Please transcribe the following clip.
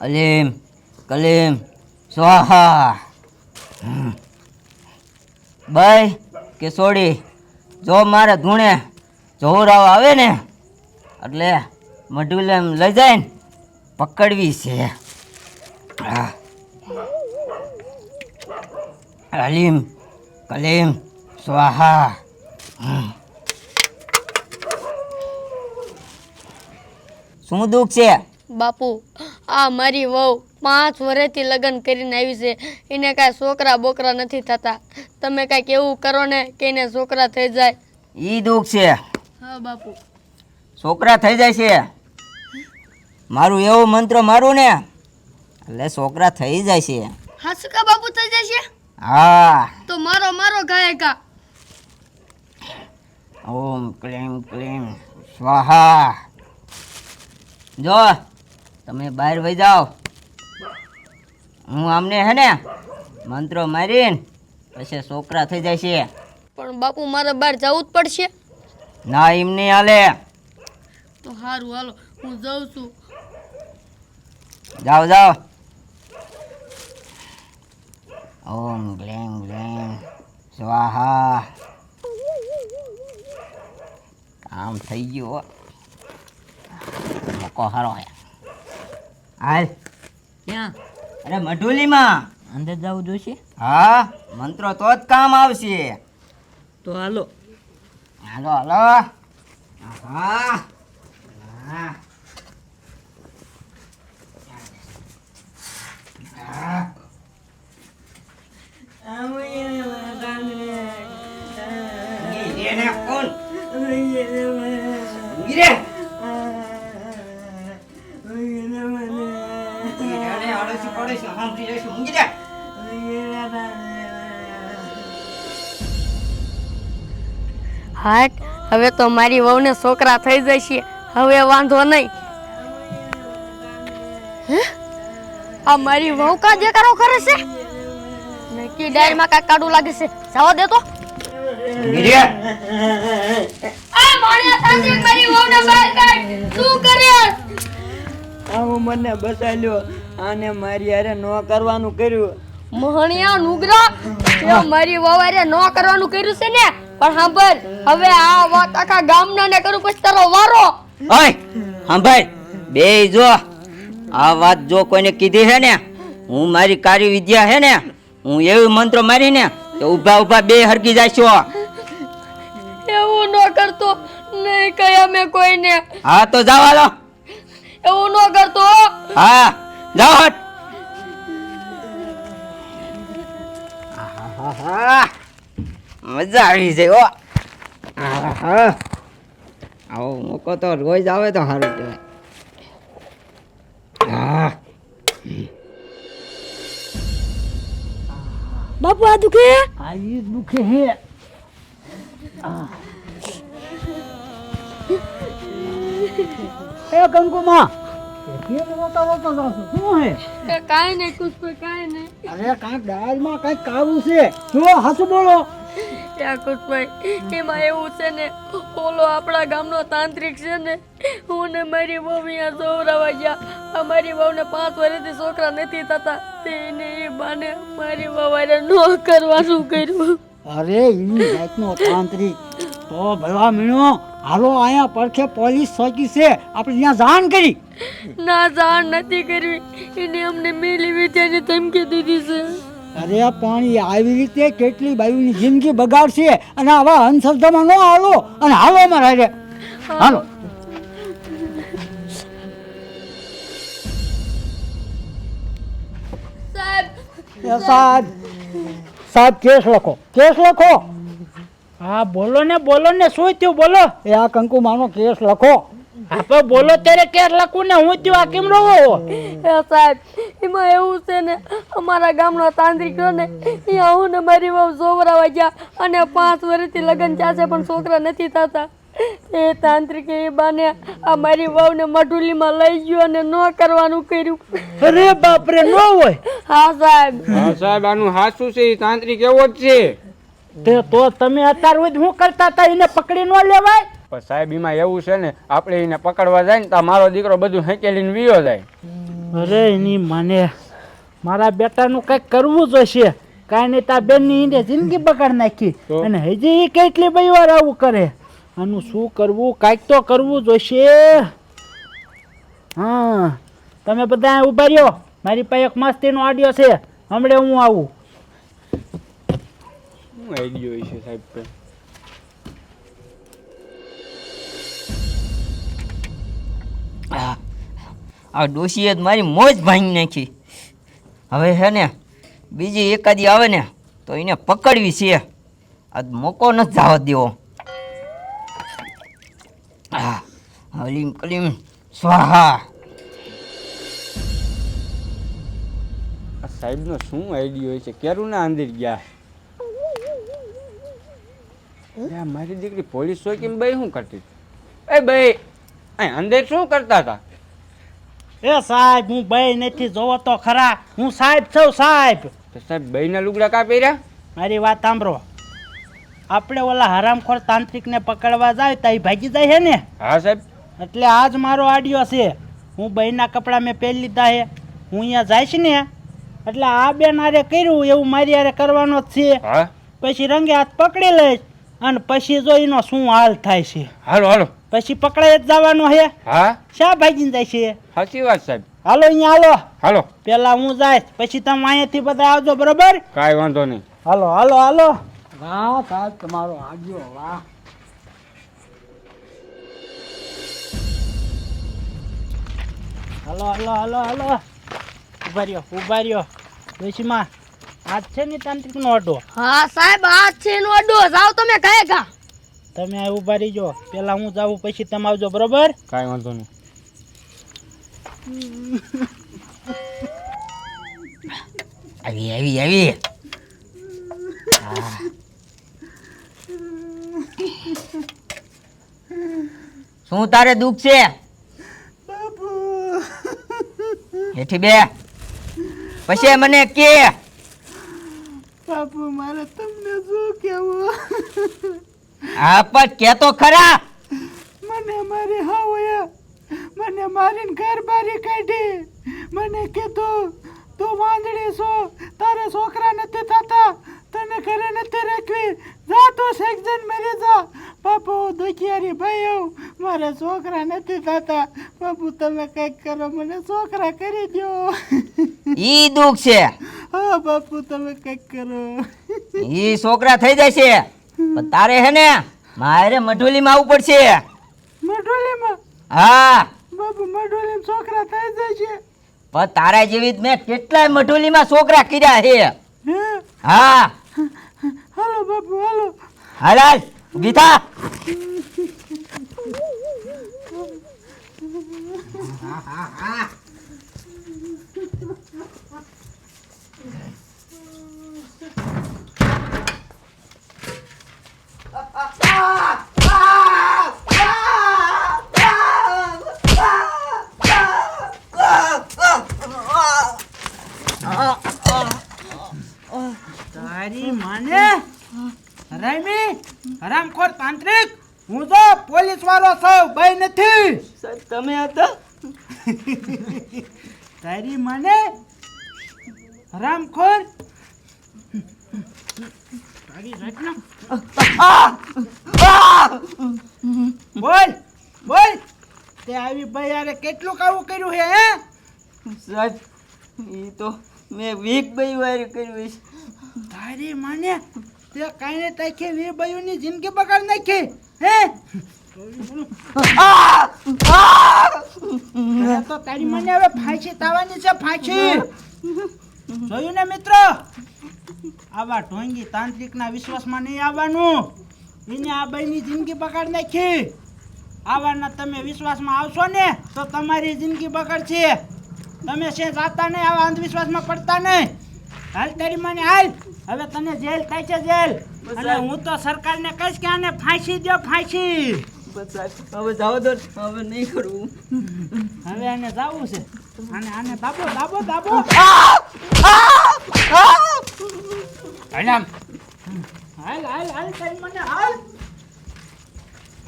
અલીમ કલીમ, સ્વાહા. બાઈ કે સોડી, જો મારે ધૂણે જોરાવ આવે ને, એટલે મઢુલે એમ લઈ જાય ને પકડવી છે. અલીમ કલીમ, સ્વાહા. શું દુઃખ છે બાપુ આ મારી વહુ પાંચ વર્ષથી લગ્ન કરીને આવી છે. એને કાંઈ છોકરા બોકરા નથી થતા. તમે કાંઈક એવું કરો ને કે એને છોકરા થઈ જાય. ઈ દુઃખ છે. હા બાપુ. છોકરા થઈ જાય છે. મારું એવું મંત્ર મારું ને એટલે છોકરા થઈ જાય છે. હા શું બાપુ થઈ જાય છે? હા. તો મારો મારો ગાયકા. ઓમ ક્લેમ ક્લેમ. સ્વાહા. જો. તમે બહાર વહી જાઓ. હું આમને હે ને મંત્રો મારીને પછી છોકરા થઈ જાય છે. પણ બાપુ મારે બહાર જવું જ પડશે. ના એમ નહીં હાલે. તો સારું હાલો. હું જાઉં છું. જાઓ જાઓ. ઓમ ગ્લેમ ગ્લેમ. સ્વાહા. કામ થઈ ગયું હો. મોકો હારો હે હાલ. ક્યાં? અરે મઢુલીમાં. અંદર જવું જોઈશે હા મંત્રો તો જ કામ આવશે. તો હાલો. હાલો હાલો. હા. હા. કોણ? સાંભળી. હાટ હવે તો મારી વહુને છોકરા થઈ જશે. હવે વાંધો નહીં. આ મારી વહુ કા દેકારો કરે છે? નક્કી ડાયરમાં કાંઈક કાઢું લાગે છે. જવા દે તો. ઊંઘી રે. આ મારી સાંજે મારી વહુને બહાર કાઢ. શું કરે? આવું મને બસાલ્યો આને મારી અરે ન કરવાનું કર્યું. મોહણિયા નુગરા તે મારી વવારે નો કરવાનું કર્યું છે ને? પણ સાંભળ હવે આ વાત આખા ગામના ને કરું પછી તારો વારો. ઓય સાંભળ બે જો આ વાત જો કોઈને કીધી છે ને હું મારી કાર્ય વિદ્યા છે ને હું એવી મંત્રો મારી ને તો ઊભા ઊભા બે હરકી જાશો એવું ન કરતો નહીં કયા અમે કોઈને. હા તો જાવ હાલો. એવું ન કરતો. હા. જાઓ હટ આહાહા. મજા આવી છે ઓ. આવો મોકો તો રોજ આવે તો સારું કહેવાય. બાપુ આ દુખે આ ઈ દુખે હે. એ કંકુમાં. એમાં એવું છે ને ઓલો આપણા ગામનો તાંત્રિક છે ને હું ને મારી વહુ અહીંયા ગયા. અમારી વહુને પાંચ વર્ષથી છોકરા નથી થતા. તેને એ બાને મારી વહુ હારે ન કરવાનું કર્યું? અરે એની જાતનો તાંત્રિક. તો ભલા મીણો હાલો અહીંયા પડખે પોલીસ ચોકી છે. આપણે ત્યાં જાણ કરી. ના જાણ નથી કરવી. એને અમને મેલી વિદ્યાની ધમકી દીધી છે. અરે પાણી આવી રીતે કેટલી બાયુની જિંદગી બગાડશે? અને આવા અંધશ્રદ્ધામાં ન હાલો. અને હાલો મારા રે હાલો. સાહેબ. સાહેબ. સાહેબ કેસ લખો. કેસ લખો. હા બોલો ને બોલો ને શું થયું બોલો. એ આ કંકુ માનો કેસ લખો. આપણે બોલો ત્યારે ક્યારે લખું ને હું થયું આ કેમ રહો એ સાહેબ એમાં એવું છે ને અમારા ગામનો તાંત્રિક ને અહીંયા હું ને મારી વહુ જોવરાવા ગયા અને પાંચ વર્ષથી લગ્ન થયા છે પણ છોકરા નથી થતા. એ તાંત્રિકે એ બાને આ મારી વહુને મઢુલીમાં લઈ ગયો અને ન કરવાનું કર્યું. અરે બાપરે ન હોય. હા સાહેબ. હા સાહેબ આનું હાસું છે એ તાંત્રિક એવો જ છે. તે તો તમે અત્યાર સુધી શું કરતા હતા એને પકડી ન લેવાય. પણ સાહેબ એમાં એવું છે ને આપણે એને પકડવા જાય ને તો મારો દીકરો બધું હેંકેલીને વીયો જાય. અરે એની મને મારા બેટાનું કંઈક કરવું જોઈશે કાંઈ નહીં તા બેનની ઈંડે જિંદગી બગાડ નાખી? અને હજી એ કેટલી બધી વાર આવું કરે? આનું શું કરવું કાંઈક તો કરવું જોઈશે હા તમે બધા ઊભા રહ્યો. મારી પાસે એક મસ્તીનો ઓડિયો છે. હમણે હું આવું. શું આઈડિયો છે આ ડોશીએ મારી મોજ ભાંગી નાખી હવે હે ને બીજી એકાદી આવે ને તો એને પકડવી છે આ મોકો નથી જવા દેવો હલીમ કલીમ સ્વાહા સાહેબનો શું આઈડિયો છે કેરું ના અંદર ગયા મારી દીકરી પોલીસ ચોકીમાં ભાઈ શું કરતી? એ અહીં અંદર શું કરતા હતા? એ સાહેબ હું ભાઈ નથી જોવો તો ખરા. હું સાહેબ છું સાહેબ. તો સાહેબ ભાઈના લુગડા કા પહેર્યા? મારી વાત સાંભળો. આપણે ઓલા હરામખોર તાંત્રિકને પકડવા જાય તો એ ભાગી જાય છે ને? હા સાહેબ. એટલે આજ મારો આડિયો છે. હું ભાઈના કપડાં મેં પહેરી લીધા છે હું અહીંયા જઈશ ને? એટલે આ બેન આરે કર્યું એવું મારી હારે કરવાનો જ છે. પછી રંગે હાથ પકડી લઈશ. અને પછી જો એનો શું હાલ થાય છે? હાલો હાલો. પછી પકડાય જ જવાનો હે? હા. શા ભાગીને જાય છે? સાચી વાત સાહેબ. હાલો અહીંયા હાલો. હાલો. પેલા હું જાય પછી તમે અહીંયાથી બધા આવજો બરોબર? કાંઈ વાંધો નહીં. હાલો હાલો હાલો. વાહ સાહેબ તમારો આવ્યો વાહ. હાલો હાલો હાલો હાલો. ઊભા રહ્યો ઊભા રહ્યો. ડોશીમાં આજ છે ને તાંત્રિકનો અડો? હા સાહેબ આ છે એનો અડ્ડો જાઓ તમે કહે કા તમે આ ઊભા રહીજો. પેલા હું જાઉં પછી તમે આવજો બરોબર? કાંઈ વાંધો નહીં. આવી આવી આવી. શું તારે દુઃખ છે? હેઠી બે. પછી મને કે. બાપુ મારે તમને શું કેવું આ પણ કે તો ખરા. મને મારી હાવયા મને મારીને ઘર બારી કાઢી. મને કીધું તું વાંદડી છો. તારે છોકરા નથી થતા. તને ઘરે નથી રાખવી. જા તું સેક્શન મેરી જા. બાપુ દુખિયારી ભાઈ મારા છોકરા નથી થતા. બાપુ તમે કંઈક કરો. મને છોકરા કરી દો ઈ દુઃખ છે. હા બાપુ તમે કંઈક કરો. ઈ છોકરા થઈ જશે પણ તારે હે ને મારે મઢોલીમાં આવવું પડશે. મઢોલીમાં? હા. બાપુ મઢોલીમાં છોકરા થઈ જશે પણ તારા જેવી જ મેં કેટલાય મઢોલીમાં છોકરા કર્યા છે. હા? હાલો બાપુ હાલો. હાલ ગીતા હા હા થા. તારી માને? હરામી હરામખોર તાંત્રિક? હું તો પોલીસ વાળો છું ભાઈ નથી તમે હતા? તારી માને? હરામખોર બોલ બોલ. તે આવી ભાઈ અરે કેટલું કાવું કર્યું હે હે? સાહેબ ઈ તો મેં વીક ભાઈ વાર કર્યું છે. તારી મને તે કાઈને તાખે વી બયુની જિંદગી બગાડ નાખી હે? તો તારી મને હવે ફાંસી તાવાની છે ફાંસી. જોયું ને મિત્રો? આવા ઢોંગી તાંત્રિકના વિશ્વાસમાં નહીં આવવાનું. એને આ બઈની જિંદગી બગાડ નાખી. આવાના તમે વિશ્વાસમાં આવશો ને તો તમારી જિંદગી બગડશે. તમે છે જાતા નહીં આવા અંધવિશ્વાસમાં પડતા નહીં. હાલ તારી મને હાલ. હવે તને જેલ થાય છે જેલ. અને હું તો સરકારને કહીશ કે આને ફાંસી દો ફાંસી. હવે જાવ દો હવે નહીં કરવું. હવે આને જાવું છે. આને આને દાબો દાબો દાબો. હરામ હાલ હાલ હાલ તારી મને હાલ